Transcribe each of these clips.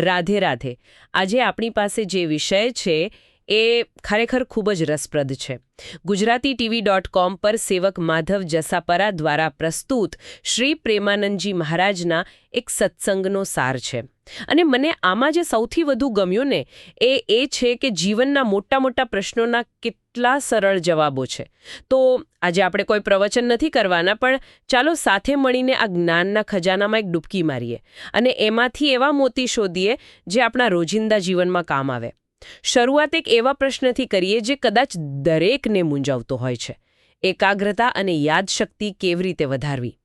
રાધે રાધે. આજે આપણી પાસે જે વિષય છે એ ખરેખર ખૂબ જ રસપ્રદ છે. ગુજરાતી ટીવી ડોટ કોમ પર સેવક માધવ જસાપરા દ્વારા પ્રસ્તુત શ્રી પ્રેમાનંદજી મહારાજના એક સત્સંગનો સાર છે. અને મને આમાં જે સૌથી વધુ ગમ્યું ને, એ એ છે કે જીવનના મોટા મોટા પ્રશ્નોના કેટલા સરળ જવાબો છે. તો આજે આપણે કોઈ પ્રવચન નથી કરવાના, પણ ચાલો સાથે મળીને આ જ્ઞાનના ખજાનામાં એક ડૂબકી મારીએ. અને એમાંથી એવા મોતી શોધીએ જે આપણા રોજિંદા જીવનમાં કામ આવે. શરૂઆત એક એવા પ્રશ્નથી કરીએ જે કદાચ દરેકને મૂંઝવતો હોય છે. એકાગ્રતા અને યાદશક્તિ કેવી રીતે વધારવી?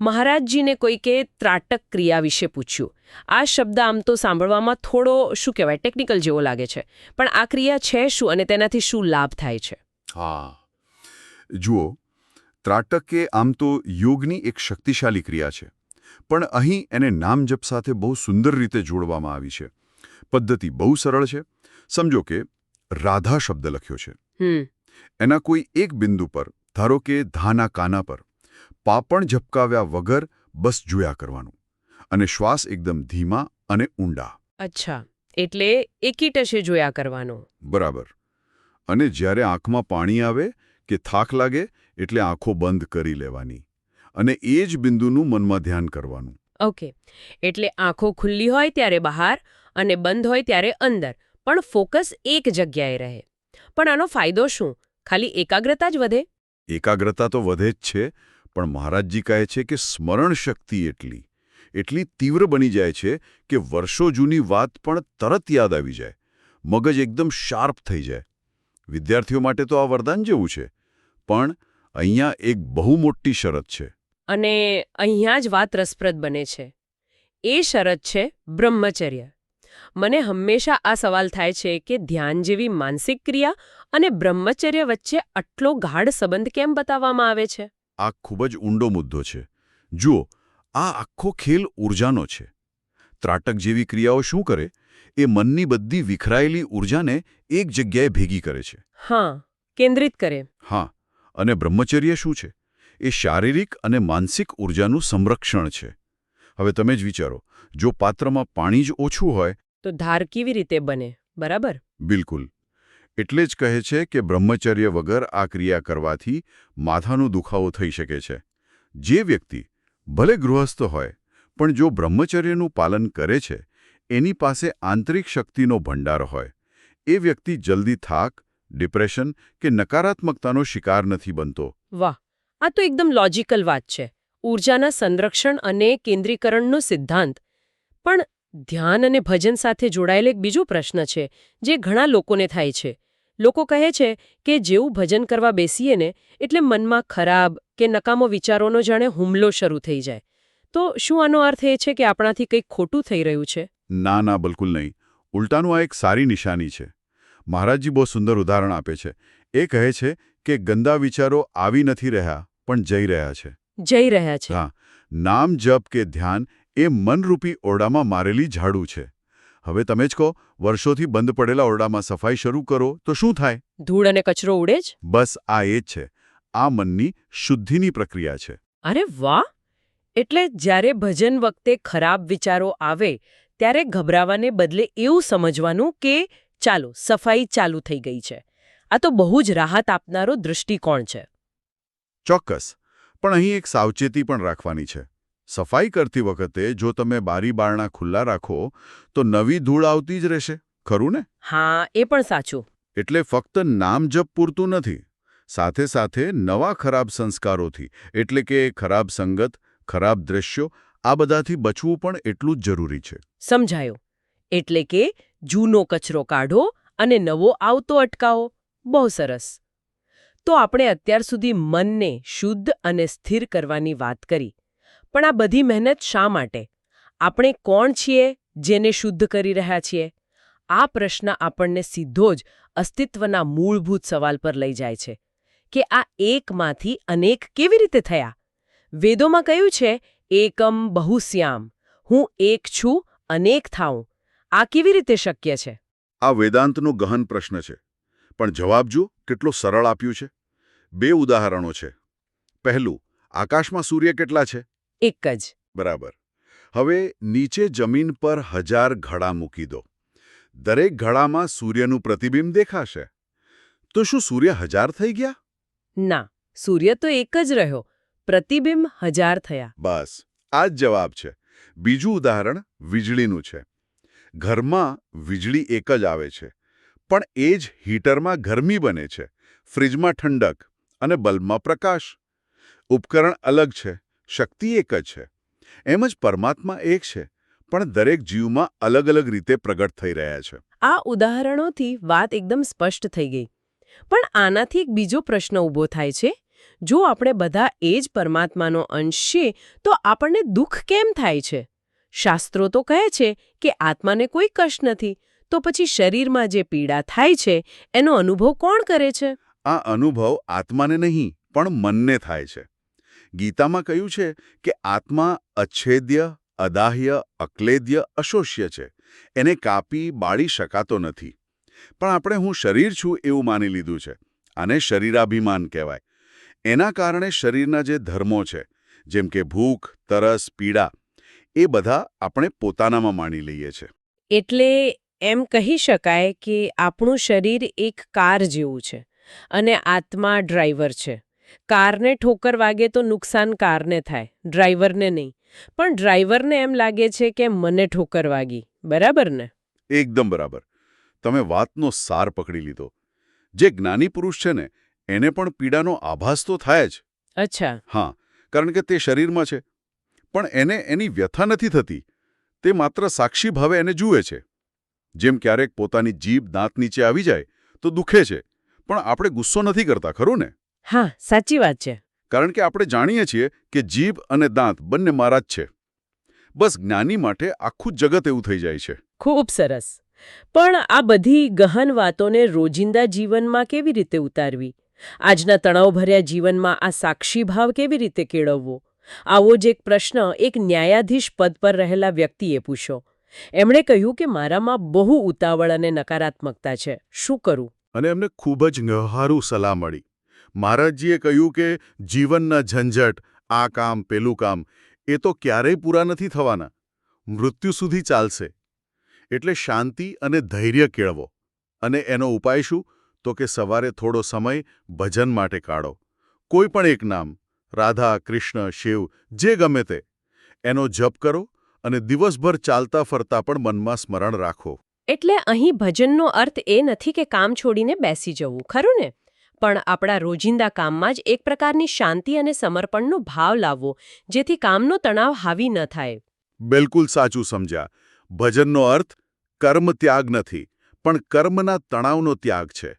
મહારાજજીને કોઈકે ત્રાટક ક્રિયા વિશે પૂછ્યું. આ શબ્દ આમ તો સાંભળવામાં થોડો, શું કહેવાય, ટેકનિકલ જેવો લાગે છે. પણ આ ક્રિયા છે શું અને તેનાથી શું લાભ થાય છે? હા. જુઓ, ત્રાટક એ આમ તો યોગની એક શક્તિશાળી ક્રિયા છે. પણ અહીં એને નામજપ સાથે બહુ સુંદર રીતે જોડવામાં આવી છે. પદ્ધતિ બહુ સરળ છે સમજો કે રાધા શબ્દ લખ્યો છે. એના કોઈ એક બિંદુ પર ધારો કે ધાના કાના પર પાપણ ઝપકાવ્યા વગર બસ જોયા કરવાનું અને શ્વાસ એકદમ ધીમા અને ઊંડા. અચ્છા એટલે એકી જોયા કરવાનો. બરાબર. અને જ્યારે આંખમાં પાણી આવે કે થાક લાગે એટલે આંખો બંધ કરી લેવાની અને એ જ બિંદુનું મનમાં ધ્યાન કરવાનું. ઓકે એટલે આંખો ખુલ્લી હોય ત્યારે બહાર અને બંધ હોય ત્યારે અંદર. પણ ફોકસ એક જગ્યાએ રહે. પણ આનો ફાયદો શું? ખાલી એકાગ્રતા જ વધે? એકાગ્રતા તો વધે જ છે પણ મહારાજજી કહે છે કે સ્મરણ શક્તિ એટલી એટલી તીવ્ર બની જાય છે કે વર્ષો જૂની વાત પણ તરત યાદ આવી જાય. મગજ એકદમ શાર્પ થઈ જાય. વિદ્યાર્થીઓ માટે તો આ વરદાન જેવું છે પણ અહીંયા એક બહુ મોટી શરત છે. અને અહીંયા જ વાત રસપ્રદ બને છે. એ શરત છે બ્રહ્મચર્ય. મને હંમેશા આ સવાલ થાય છે કે ધ્યાન જેવી માનસિક ક્રિયા અને બ્રહ્મચર્ય વચ્ચે આટલો ગાઢ સંબંધ કેમ બતાવવામાં આવે છે? આ ખૂબ જ ઊંડો મુદ્દો છે. જુઓ આ આખો ખેલ ઊર્જાનો છે. ત્રાટક જેવી ક્રિયાઓ શું કરે? એ મનની બધી વિખરાયેલી ઊર્જાને એક જગ્યાએ ભેગી કરે છે. હા કેન્દ્રિત કરે. હા અને બ્રહ્મચર્ય શું છે? એ શારીરિક અને માનસિક ઊર્જાનું સંરક્ષણ છે. હવે તમે જ વિચારો જો પાત્રમાં પાણી જ ઓછું હોય તો ધાર કેવી રીતે બને બરાબર? બિલકુલ. એટલે જ કહે છે કે બ્રહ્મચર્ય વગર આ ક્રિયા કરવાથી માથાનો દુખાવો થઈ શકે છે. જે વ્યક્તિ ભલે ગૃહસ્થ હોય પણ જો બ્રહ્મચર્યનું પાલન કરે છે એની પાસે આંતરિક શક્તિનો ભંડાર હોય. એ વ્યક્તિ જલ્દી થાક ડિપ્રેશન કે નકારાત્મકતાનો શિકાર નથી બનતો. વાહ! આ તો એકદમ લોજિકલ વાત છે. ઊર્જાના સંરક્ષણ અને કેન્દ્રીકરણનો સિદ્ધાંત. પણ ધ્યાન અને ભજન સાથે જોડાયેલ એક બીજો પ્રશ્ન છે જે ઘણા લોકોને થાય છે. લોકો કહે છે કે જેવું ભજન કરવા બેસીએ ને એટલે મનમાં ખરાબ કે નકામો વિચારોનો જાણે હુમલો શરૂ થઈ જાય. તો શું આનો અર્થ એ છે કે આપણાથી કંઈક ખોટું થઈ રહ્યું છે? ના ના બિલકુલ નહીં. ઉલટાનું આ એક સારી નિશાની છે. મહારાજજી બહુ સુંદર ઉદાહરણ આપે છે. એ કહે છે કે ગંદા વિચારો આવી નથી રહ્યા પણ જઈ રહ્યા છે. જઈ રહ્યા છે. હા. નામ જપ કે ધ્યાન એ મનરૂપી ઓરડામાં મારેલી ઝાડુ છે. હવે તમે જ કહો વર્ષોથી બંધ પડેલા ઓરડામાં સફાઈ શરૂ કરો તો શું થાય? ધૂળ અને કચરો ઉડે જ? બસ આ એ જ છે. આ મનની શુદ્ધિની પ્રક્રિયા છે. અરે વાહ! એટલે જ્યારે ભજન વખતે ખરાબ વિચારો આવે ત્યારે ગભરાવાને બદલે એવું સમજવાનું કે ચાલો સફાઈ ચાલુ થઈ ગઈ છે. આ તો બહુ જ રાહત આપનારો દૃષ્ટિકોણ છે. ચોક્કસ. પણ અહીં એક સાવચેતી પણ રાખવાની છે. સફાઈ કરતી વખતે જો તમે બારી બારણા ખુલ્લા રાખો તો નવી ધૂળ આવતી જ રહેશે. ખરું ને? હા એ પણ સાચું. એટલે ફક્ત નામ જપ પૂરતું નથી. સાથે સાથે નવા ખરાબ સંસ્કારોથી એટલે કે ખરાબ સંગત ખરાબ દ્રશ્યો આ બધાથી બચવું પણ એટલું જ જરૂરી છે. સમજાયો. એટલે કે જૂનો કચરો કાઢો અને નવો આવતો અટકાવો. બહુ સરસ. તો આપણે અત્યાર સુધી મનને શુદ્ધ અને સ્થિર કરવાની વાત કરી. પણ આ બધી મહેનત શા માટે? આપણે કોણ છીએ જેને શુદ્ધ કરી રહ્યા છીએ? આ પ્રશ્ન આપણને સીધો જ અસ્તિત્વના મૂળભૂત સવાલ પર લઈ જાય છે કે આ એકમાંથી અનેક કેવી રીતે થયા? વેદોમાં કહ્યું છે, એકમ બહુશ્યામ હું એક છું, અનેક થાઉં. આ કેવી રીતે શક્ય છે? આ વેદાંતનો ગહન પ્રશ્ન છે. પણ જવાબ જો કેટલો સરળ આપ્યું છે. બે ઉદાહરણો છે. પહેલું, આકાશમાં સૂર્ય કેટલા છે? એક જ. બરાબર. હવે નીચે જમીન પર હજાર ઘડા મૂકી દો. દરેક ઘડામાં સૂર્યનું પ્રતિબિંબ દેખાશે. તો શું સૂર્ય હજાર થઈ ગયા? ના સૂર્ય તો એક જ રહ્યો. પ્રતિબિંબ હજાર થયા. બસ આ જ જવાબ છે. બીજું ઉદાહરણ વીજળીનું છે. ઘરમાં વીજળી એક જ આવે છે. પણ એ જ હીટરમાં ગરમી બને છે. ફ્રિજમાં ઠંડક અને બલ્બમાં પ્રકાશ. ઉપકરણ અલગ છે. શક્તિ એક જ છે. એમ જ પરમાત્મા એક છે પણ દરેક જીવમાં અલગ અલગ રીતે પ્રગટ થઈ રહ્યા છે. આ ઉદાહરણોથી વાત એકદમ સ્પષ્ટ થઈ ગઈ. પણ આનાથી એક બીજો પ્રશ્ન ઊભો થાય છે. જો આપણે બધા એ જ પરમાત્માનો અંશ છીએ તો આપણને દુઃખ કેમ થાય છે? શાસ્ત્રો તો કહે છે કે આત્માને કોઈ કષ્ટ નથી તો પછી શરીરમાં જે પીડા થાય છે એનો અનુભવ કોણ કરે છે? આ અનુભવ આત્માને નહીં પણ મનને થાય છે. ગીતામાં કહ્યું છે કે આત્મા અચ્છેદ્ય, અદાહ્ય, અક્લેદ્ય, અશોષ્ય છે. એને કાપી, બાળી શકાતો નથી. પણ આપણે હું શરીર છું એવું માની લીધું છે. આને શરીરાભિમાન કહેવાય. એના કારણે શરીરના જે ધર્મો છે, જેમ કે ભૂખ, તરસ, પીડા, એ બધા આપણે પોતાનામાં માણી લઈએ છે. એટલે એમ કહી શકાય કે આપણું શરીર એક કાર જેવું છે અને આત્મા ડ્રાઈવર છે. કારને ઠોકર વાગે તો નુકસાન કારને થાય ડ્રાઈવરને નહીં. પણ ડ્રાઈવરને એમ લાગે છે કે મને ઠોકર વાગી બરાબર ને? એકદમ બરાબર. તમે વાતનો સાર પકડી લીધો. જે જ્ઞાની પુરુષ છે ને એને પણ પીડાનો આભાસ તો થાય જ. અચ્છા. હા કારણ કે તે શરીરમાં છે. પણ એને એની વ્યથા નથી થતી. તે માત્ર સાક્ષી ભાવે એને જુએ છે. જેમ ક્યારેક પોતાની જીભ દાંત નીચે આવી જાય તો દુખે છે. પણ આપણે ગુસ્સો નથી કરતા ખરું ને? હા સાચી વાત છે. કારણ કે આપણે જાણીએ છીએ કે જીભ અને દાંત બંને મારા જ છે. બસ જ્ઞાની માટે આખું જગત એવું થઈ જાય છે. ખૂબ સરસ. પણ આ બધી ગહન વાતોને રોજિંદા જીવનમાં કેવી રીતે ઉતારવી? આજના તણાવભર્યા જીવનમાં આ સાક્ષી ભાવ કેવી રીતે કેળવવો? આવો જ એક પ્રશ્ન એક ન્યાયાધીશ પદ પર રહેલા વ્યક્તિએ પૂછ્યો. એમણે કહ્યું કે મારામાં બહુ ઉતાવળ અને નકારાત્મકતા છે. શું કરું? અને એમને ખૂબ જ ગહારું સલાહ મળી. મહારાજજીએ કહ્યું કે, જીવનના ઝંઝટ, આ કામ, પેલું કામ, એ તો ક્યારેય પૂરા નથી થવાના. મૃત્યુ સુધી ચાલશે. એટલે શાંતિ અને ધૈર્ય કેળવો. અને એનો ઉપાય શું? તો કે સવારે થોડો સમય ભજન માટે કાઢો. કોઈ પણ એક નામ, રાધા, કૃષ્ણ, શિવ, જે ગમે તે, એનો જપ કરો અને દિવસભર ચાલતા ફરતા પણ મનમાં સ્મરણ રાખો. એટલે અહીં ભજનનો અર્થ એ નથી કે કામ છોડીને બેસી જવું, ખરું ને? પણ આપણા રોજિંદા કામમાં જ એક પ્રકારની શાંતિ અને સમર્પણનો ભાવ લાવવો, જેથી કામનો તણાવ હાવી ન થાય. બિલકુલ સાચું સમજ્યા. ભજનનો અર્થ, કર્મ ત્યાગ નથી, પણ કર્મના તણાવનો ત્યાગ છે.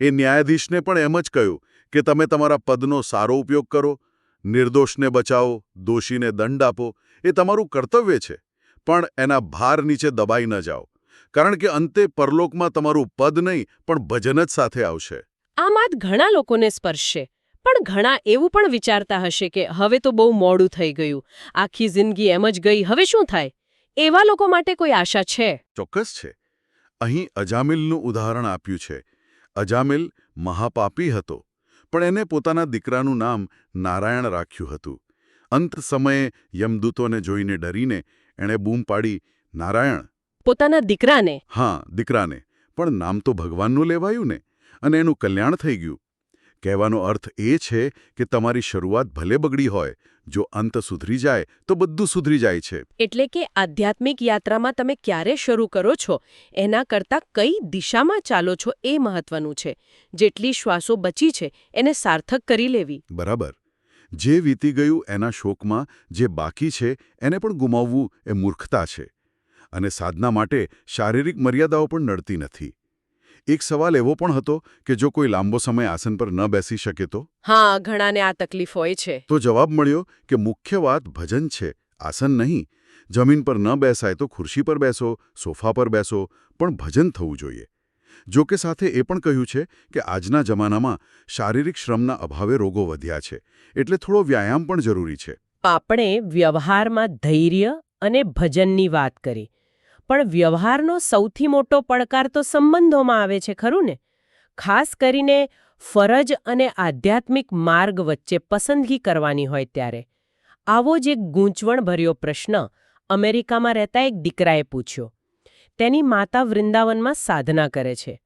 એ ન્યાયાધીશને પણ એમ જ કહ્યું કે તમે તમારા પદનો સારો ઉપયોગ કરો, નિર્દોષને બચાવો, દોષીને દંડ આપો, એ તમારું કર્તવ્ય છે. પણ એના ભાર નીચે દબાઈ ન જાઓ. કારણ કે અંતે પરલોકમાં તમારું પદ નહીં, પણ ભજન જ સાથે આવશે. આ વાત ઘણા લોકોને સ્પર્શશે. પણ ઘણા એવું પણ વિચારતા હશે કે હવે તો બહુ મોડું થઈ ગયું. આખી જિંદગી એમ જ ગઈ હવે શું થાય? એવા લોકો માટે કોઈ આશા છે? ચોક્કસ છે. અહીં અજામિલનું ઉદાહરણ આપ્યું છે. અજામિલ મહાપાપી હતો પણ એને પોતાના દીકરાનું નામ નારાયણ રાખ્યું હતું. અંત સમયે યમદૂતોને જોઈને ડરીને એણે બૂમ પાડી નારાયણ! પોતાના દીકરાને? હા દીકરાને. પણ નામ તો ભગવાનનું લેવાયું ને. અને એનું કલ્યાણ થઈ ગયું. કહેવાનો અર્થ એ છે કે તમારી શરૂઆત ભલે બગડી હોય જો અંત સુધરી જાય તો બધું સુધરી જાય છે. એટલે કે આધ્યાત્મિક યાત્રામાં તમે ક્યારે શરૂ કરો છો? એના કરતાં કઈ દિશામાં ચાલો છો એ મહત્વનું છે. જેટલી શ્વાસો બચી છે એને સાર્થક કરી લેવી. બરાબર. જે વીતી ગયું એના શોકમાં જે બાકી છે એને પણ ગુમાવવું એ મૂર્ખતા છે. અને સાધના માટે શારીરિક મર્યાદાઓ પણ નડતી નથી. એક સવાલ એવો પણ હતો કે જો કોઈ લાંબો સમય આસન પર ન બેસી શકે તો? હા ઘણાને આ તકલીફ હોય છે. તો જવાબ મળ્યો કે મુખ્ય વાત ભજન છે આસન નહીં. જમીન પર ન બેસાય તો ખુરશી પર બેસો સોફા પર બેસો પણ ભજન થવું જોઈએ. જો કે સાથે એ પણ કહ્યું છે કે આજના જમાનામાં શારીરિક શ્રમના અભાવે રોગો વધ્યા છે એટલે થોડો વ્યાયામ પણ જરૂરી છે. આપણે વ્યવહારમાં ધૈર્ય અને ભજનની વાત કરી. પણ વ્યવહારનો સૌથી મોટો પડકાર તો સંબંધોમાં આવે છે, ખરું ને? ખાસ કરીને ફરજ અને આધ્યાત્મિક માર્ગ વચ્ચે પસંદગી કરવાની હોય ત્યારે. આવો જ એક ગૂંચવણભર્યો પ્રશ્ન અમેરિકામાં રહેતા એક દીકરાએ પૂછ્યો. તેની માતા વૃંદાવનમાં સાધના કરે છે.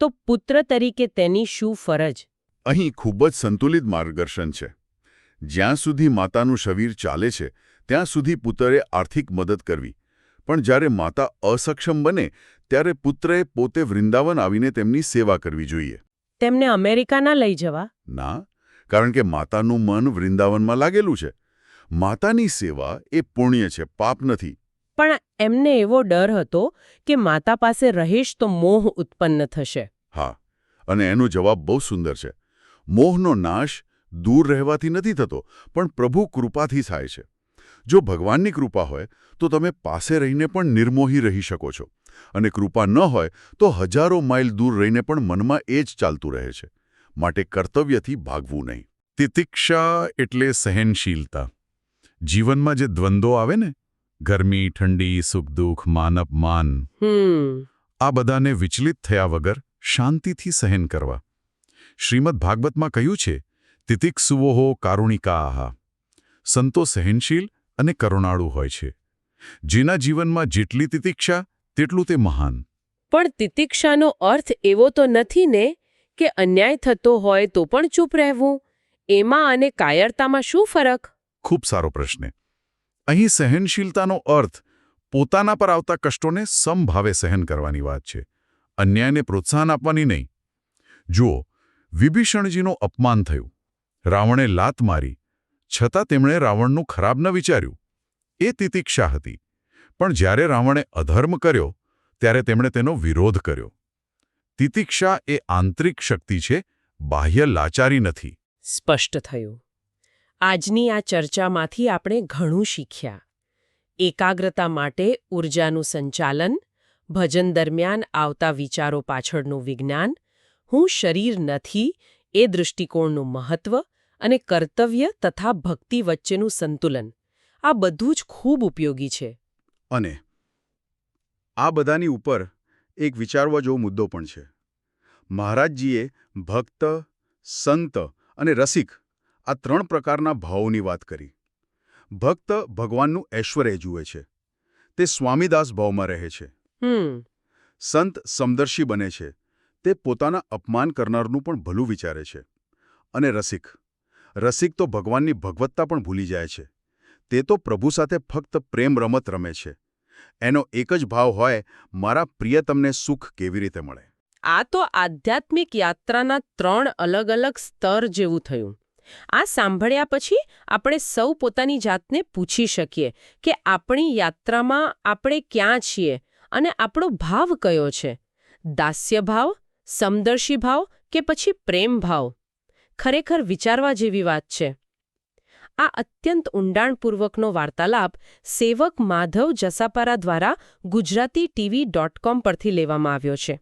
તો પુત્ર તરીકે તેની શું ફરજ? અહીં ખૂબ જ સંતુલિત માર્ગદર્શન છે. જ્યાં સુધી માતાનું શરીર ચાલે છે, ત્યાં સુધી પુત્રે આર્થિક મદદ કરવી. પણ જ્યારે માતા અસક્ષમ બને ત્યારે પુત્રએ પોતે વૃંદાવન આવીને તેમની સેવા કરવી જોઈએ. તેમને અમેરિકા ના લઈ જવા. ના કારણ કે માતાનું મન વૃંદાવનમાં લાગેલું છે. માતાની સેવા એ પુણ્ય છે પાપ નથી. પણ એમને એવો ડર હતો કે માતા પાસે રહીશ તો મોહ ઉત્પન્ન થશે. હા અને એનો જવાબ બહુ સુંદર છે. મોહનો નાશ દૂર રહેવાથી નથી થતો પણ પ્રભુ કૃપાથી થાય છે. જો ભગવાનની કૃપા હોય તો તમે પાસે રહીને પણ નિર્મોહી રહી શકો છો. અને કૃપા ન હોય તો હજારો માઇલ દૂર રહીને પણ મનમાં એ જ ચાલતું રહે છે. માટે કર્તવ્યથી ભાગવું નહીં. તિતિક્ષા એટલે સહનશીલતા. જીવનમાં જે દ્વંદ્વો આવે ને ગરમી ઠંડી સુખ દુઃખ માન અપમાન આ બધાને વિચલિત થયા વગર શાંતિથી સહન કરવા. શ્રીમદ ભાગવતમાં કહ્યું છે તિતિક્ષુવો કારુણિકા. આહા સંતો સહનશીલ અને કરુણાળુ હોય છે. જેના જીવનમાં જેટલી તિતિક્ષા તેટલું તે મહાન. પણ તિતિક્ષાનો અર્થ એવો તો નથી ને કે અન્યાય થતો હોય તો પણ ચૂપ રહેવું. એમાં અને કાયરતામાં શું ફરક? ખૂબ સારો પ્રશ્ન. અહીં સહનશીલતાનો અર્થ પોતાના પર આવતા કષ્ટોને સમભાવે સહન કરવાની વાત છે. અન્યાયને પ્રોત્સાહન આપવાની નહીં. જુઓ વિભીષણજીનું અપમાન થયું. રાવણે લાત મારી છતાં તેમણે રાવણનું ખરાબ ન વિચાર્યું. એ તિતિક્ષા હતી. પણ જ્યારે રાવણે અધર્મ કર્યો, ત્યારે તેમણે તેનો વિરોધ કર્યો. તિતિક્ષા એ આંતરિક શક્તિ છે, બાહ્ય લાચારી નથી. સ્પષ્ટ થયું. આજની આ ચર્ચામાંથી આપણે ઘણું શીખ્યા. એકાગ્રતા માટે ઊર્જાનું સંચાલન, ભજન દરમિયાન આવતા વિચારો પાછળનું વિજ્ઞાન, હું શરીર નથી એ દૃષ્ટિકોણનું મહત્વ અને કર્તવ્ય તથા ભક્તિ વચ્ચેનું સંતુલન. આ બધું જ ખૂબ ઉપયોગી છે. અને આ બધાની ઉપર એક વિચારવા જેવો મુદ્દો પણ છે. મહારાજજીએ ભક્ત સંત અને રસિક આ ત્રણ પ્રકારના ભાવોની વાત કરી. ભક્ત ભગવાનનું ઐશ્વર્ય જુએ છે. તે સ્વામીદાસ ભાવમાં રહે છે. સંત સમદર્શી બને છે. તે પોતાના અપમાન કરનારનું પણ ભલું વિચારે છે. અને રસિક રસિક તો ભગવાનની ભગવત્તા પણ ભૂલી જાય છે. તે તો પ્રભુ સાથે ફક્ત પ્રેમ રમત રમે છે. એનો એક જ ભાવ હોય, મારા પ્રિયતમને સુખ કેવી રીતે મળે? આ તો આધ્યાત્મિક યાત્રાના ત્રણ અલગ અલગ સ્તર જેવું થયું. આ સાંભળ્યા પછી આપણે સૌ પોતાની જાતને પૂછી શકીએ કે આપણી યાત્રામાં આપણે ક્યાં છીએ અને આપણો ભાવ કયો છે? દાસ્ય ભાવ, સમદર્શી ભાવ કે પછી પ્રેમ ભાવ? ખરેખર વિચારવા જેવી વાત છે. આ અત્યંત ઊંડાણપૂર્વકનો વાર્તાલાપ સેવક માધવ જસાપારા દ્વારા ગુજરાતી ટીવી ડોટ કોમ પરથી લેવામાં આવ્યો છે.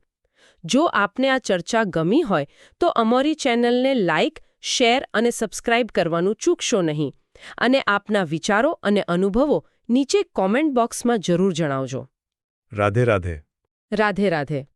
જો આપને આ ચર્ચા ગમી હોય તો અમારી ચેનલને લાઇક શેર અને સબસ્ક્રાઇબ કરવાનું ચૂકશો નહીં. અને આપના વિચારો અને અનુભવો નીચે કોમેન્ટ બોક્સમાં જરૂર જણાવજો. રાધે રાધે. રાધે રાધે.